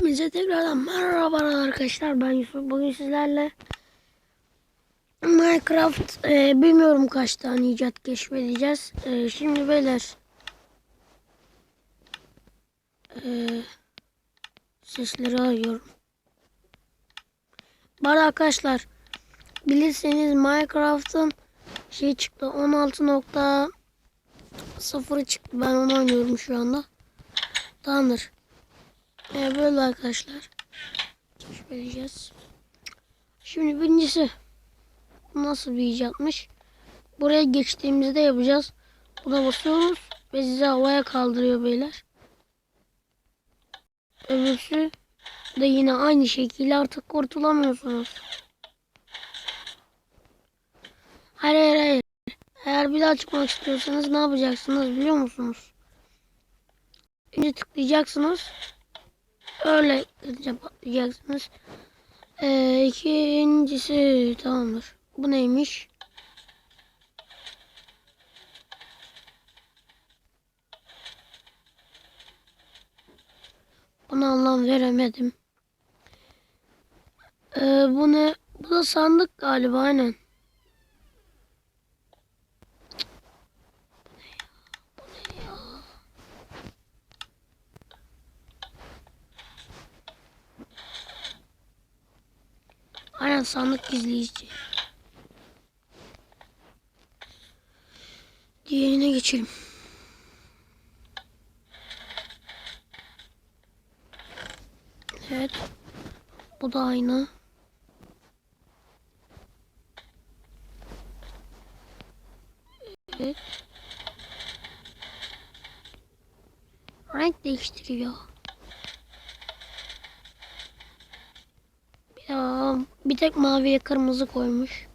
Hepinize tekrardan merhaba arkadaşlar. Ben Yusuf. Bugün sizlerle Minecraft e, bilmiyorum kaç tane icat keşfedeceğiz. E, şimdi beyler e, sesleri arıyorum. Bana arkadaşlar bilirseniz Minecraft'ın şey çıktı 16.0 çıktı. Ben onu oynuyorum şu anda. Tamamdır. Ee, böyle arkadaşlar. Keşfedeceğiz. Şimdi birincisi nasıl bir icatmış? Buraya geçtiğimizde yapacağız. Buna basıyoruz ve sizi havaya kaldırıyor beyler. Öbürsü de yine aynı şekilde artık kurtulamıyorsunuz. Hayır hayır hayır. Eğer bir daha çıkmak istiyorsanız ne yapacaksınız biliyor musunuz? Önce tıklayacaksınız. Öyle hızlıca patlayacaksınız. Ee, ikincisi tamamdır. Bu neymiş? Buna anlam veremedim. Ee, bu ne? Bu da sandık galiba aynen. Aynen sandık gizleyici. Diğerine geçelim. Evet. Bu da aynı. Evet. Renk değiştiriyor. Bir tek maviye kırmızı koymuş.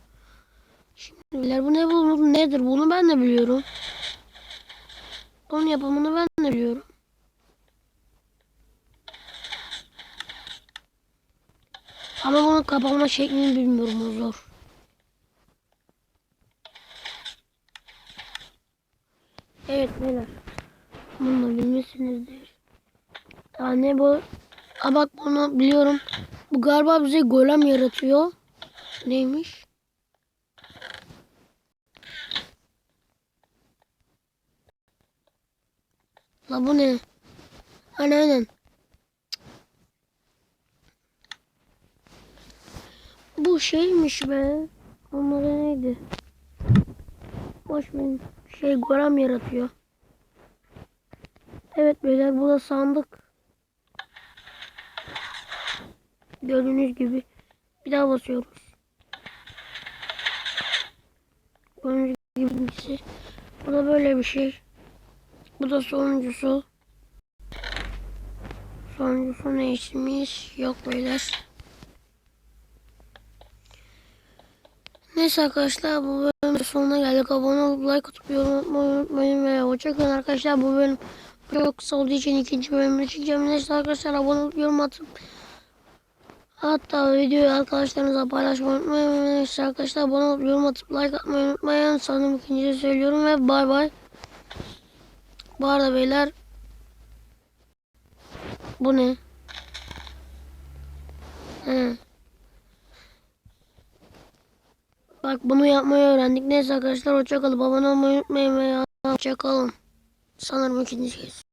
Şimdi beyler bu ne bu nedir bunu ben de biliyorum. Onun yapımını ben de biliyorum. Ama bunun kapama şeklini bilmiyorum o zor. Evet beyler. Bunu da bilmişsinizdir. Ya ne bu? Aa bak bunu biliyorum. Bu galiba bize golem yaratıyor. Neymiş? La bu ne? Aynen aynen. Bu şeymiş be. Onlara neydi? Boş benim. Şey golem yaratıyor. Evet beyler bu da sandık. Gördüğünüz gibi bir daha basıyoruz. Gördüğünüz gibi birincisi. Bu da böyle bir şey. Bu da sonuncusu. Sonuncusu ne işimiz yok beyler. Neyse arkadaşlar bu bölümün sonuna geldik. Abone olup like atıp yorum atmayı unutmayın ve hoşçakalın arkadaşlar. Bu bölüm çok kısa olduğu için ikinci bölümü çekeceğim. Neyse arkadaşlar abone olup yorum atıp Hatta videoyu arkadaşlarınızla paylaşmayı unutmayın. Neyse arkadaşlar abone olup yorum atıp like atmayı unutmayın. Sanırım ikinciyi söylüyorum ve bay bay. Bu arada beyler bu ne? He. Bak bunu yapmayı öğrendik. Neyse arkadaşlar hoşçakalın. Abone olmayı unutmayın ve hoşçakalın. Sanırım ikinci kez.